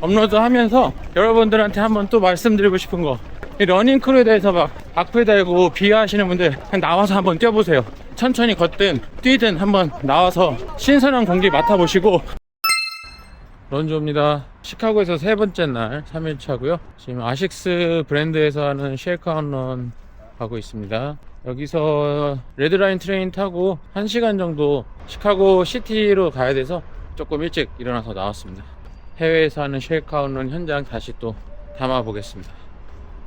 업로드하면서 여러분들한테 한번 또 말씀드리고 싶은 거. 이 러닝 크루에 대해서 막 악플 달고 비하하시는 분들 그냥 나와서 한번 뛰어보세요. 천천히 걷든 뛰든 한번 나와서 신선한 공기 맡아보시고 런조입니다. 시카고에서 세 번째 날 3일차고요. 지금 아식스 브랜드에서 하는 쉐이크아웃 런 가고 있습니다. 여기서 레드라인 트레인 타고 1시간 정도 시카고 시티로 가야 돼서 조금 일찍 일어나서 나왔습니다. 해외에서 하는 쉐이크아웃 런 현장 다시 또 담아 보겠습니다.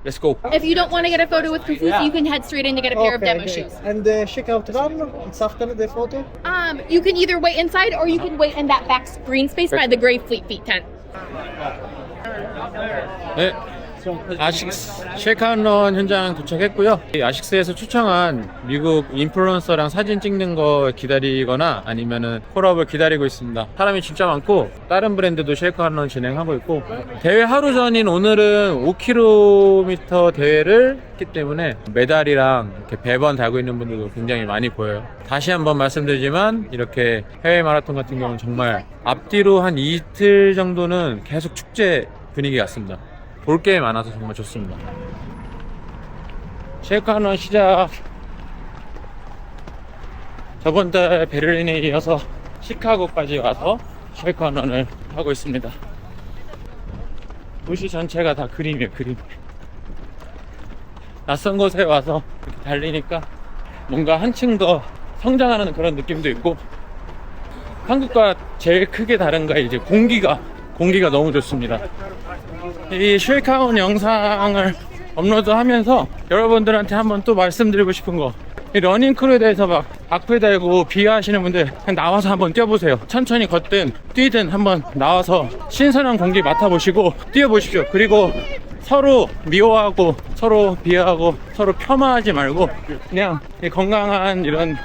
Let's go. If you don't want to get a photo with Kafusi, you can head straight in to get a pair of demo okay. shoes. And the checkout run, it's after the photo? Um, you can either wait inside or you can wait in that back green space by the gray Fleet Feet tent. 네. 아식스 쉐이크아웃런 현장 도착했고요. 이 아식스에서 초청한 미국 인플루언서랑 사진 찍는 거 기다리거나 아니면은 콜업을 기다리고 있습니다. 사람이 진짜 많고 다른 브랜드도 쉐이크아웃런 진행하고 있고 대회 하루 전인 오늘은 5km 대회를 했기 때문에 메달이랑 이렇게 배번 달고 있는 분들도 굉장히 많이 보여요. 다시 한번 말씀드리지만 이렇게 해외 마라톤 같은 경우는 정말 앞뒤로 한 이틀 정도는 계속 축제 분위기 같습니다. 볼 게 많아서 정말 좋습니다. 쉐이크하는 시작. 저번 달 베를린에 이어서 시카고까지 와서 쉐이크하는을 하고 있습니다. 도시 전체가 다 그림이에요, 그림. 낯선 곳에 와서 이렇게 달리니까 뭔가 한층 더 성장하는 그런 느낌도 있고 한국과 제일 크게 다른 거 이제 공기가 공기가 너무 좋습니다. 이 쉐이크아웃 영상을 업로드하면서 여러분들한테 한번 또 말씀드리고 싶은 거. 이 러닝 크루에 대해서 막 악플 달고 비하하시는 분들 그냥 나와서 한번 뛰어보세요. 천천히 걷든 뛰든 한번 나와서 신선한 공기 맡아보시고 뛰어보십시오. 그리고 서로 미워하고 서로 비하하고 서로 폄하하지 말고 그냥 이 건강한 이런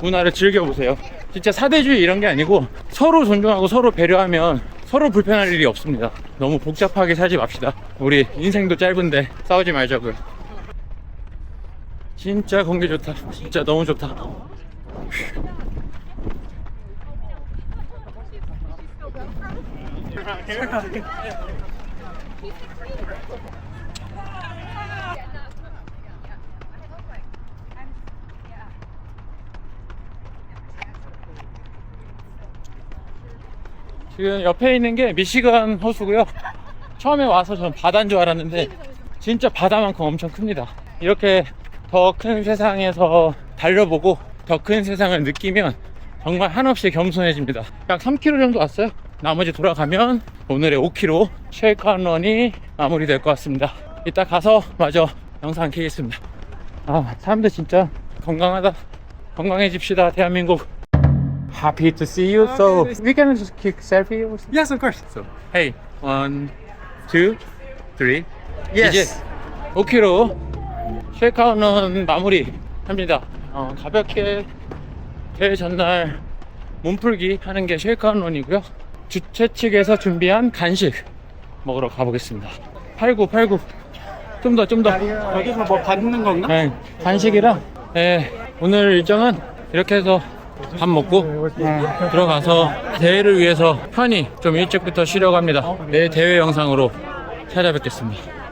문화를 즐겨보세요. 진짜 사대주의 이런 게 아니고 서로 존중하고 서로 배려하면 서로 불편할 일이 없습니다. 너무 복잡하게 살지 맙시다. 우리 인생도 짧은데 싸우지 말자고요. 진짜 공기 좋다. 진짜 너무 좋다. 지금 옆에 있는 게 미시간 호수고요. 처음에 와서 전 바다인 줄 알았는데 진짜 바다만큼 엄청 큽니다. 이렇게 더 큰 세상에서 달려보고 더 큰 세상을 느끼면 정말 한없이 겸손해집니다. 약 3km 정도 왔어요. 나머지 돌아가면 오늘의 5km 쉐이크한 런이 마무리될 것 같습니다. 이따 가서 마저 영상 키겠습니다. 아, 사람들 진짜 건강하다. 건강해집시다, 대한민국. Happy to see you. So we can just kick selfie or something. Yes, of course. So hey, one, two, three. Yes. 이제 5km 쉐이크아웃은 마무리 합니다. 어, 가볍게 대회 전날 몸풀기 하는 게 쉐이크아웃런이고요. 주최 측에서 준비한 간식 먹으러 가보겠습니다. 89, 89. 좀 더, 좀 더. 여기서 뭐 받는 건가? 네, 간식이랑 네, 오늘 일정은 이렇게 해서 밥 먹고 들어가서 대회를 위해서 편히 좀 일찍부터 쉬려고 합니다. 내일 대회 영상으로 찾아뵙겠습니다.